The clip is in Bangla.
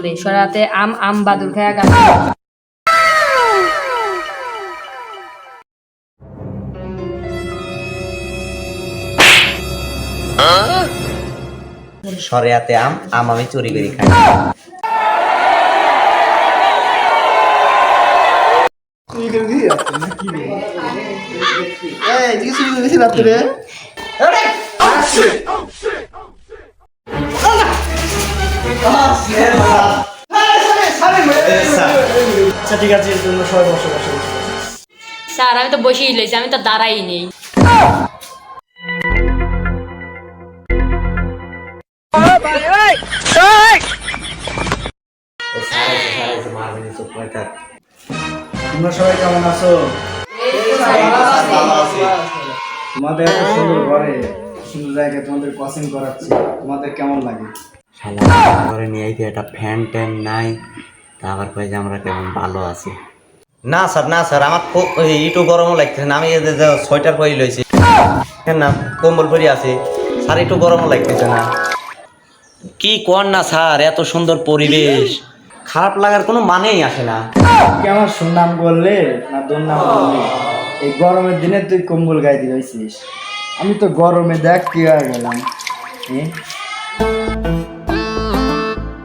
বলে সরাতে আম আম বাদুর খায়া গাছ সরেয়াতে আম আম আমি চুরি করে খাই। স্যার, আমি তো বসেই লইছি আমি তো দাঁড়াই নেই। তোমরা সবাই কেমন আছো? তোমাদের সুন্দর ঘরে, সুন্দর জায়গায় তোমাদের কোচিং করাচ্ছি। তোমাদের কেমন লাগে? শালা ঘরে নিয়ে আইতে একটা ফ্যান ট্যান নাই। তা আবার কয়ে যে আমরা কেমন ভালো আছি। না স্যার না স্যার আমার একটু গরমও লাগতেছে না আমি সোয়েটার পরে লইছি। না কম্বল পরে আছি। স্যার একটু গরমও লাগতেছে না। কি কর না স্যার এত সুন্দর পরিবেশ। খারাপ লাগার কোনো মানেই আসে না। আমার সুনাম করলে না তোর নাম করলে? এই গরমের দিনে তুই কম্বল গায়ে দিয়েছিস আমি তো গরমে দেখ কি হয়ে গেলাম?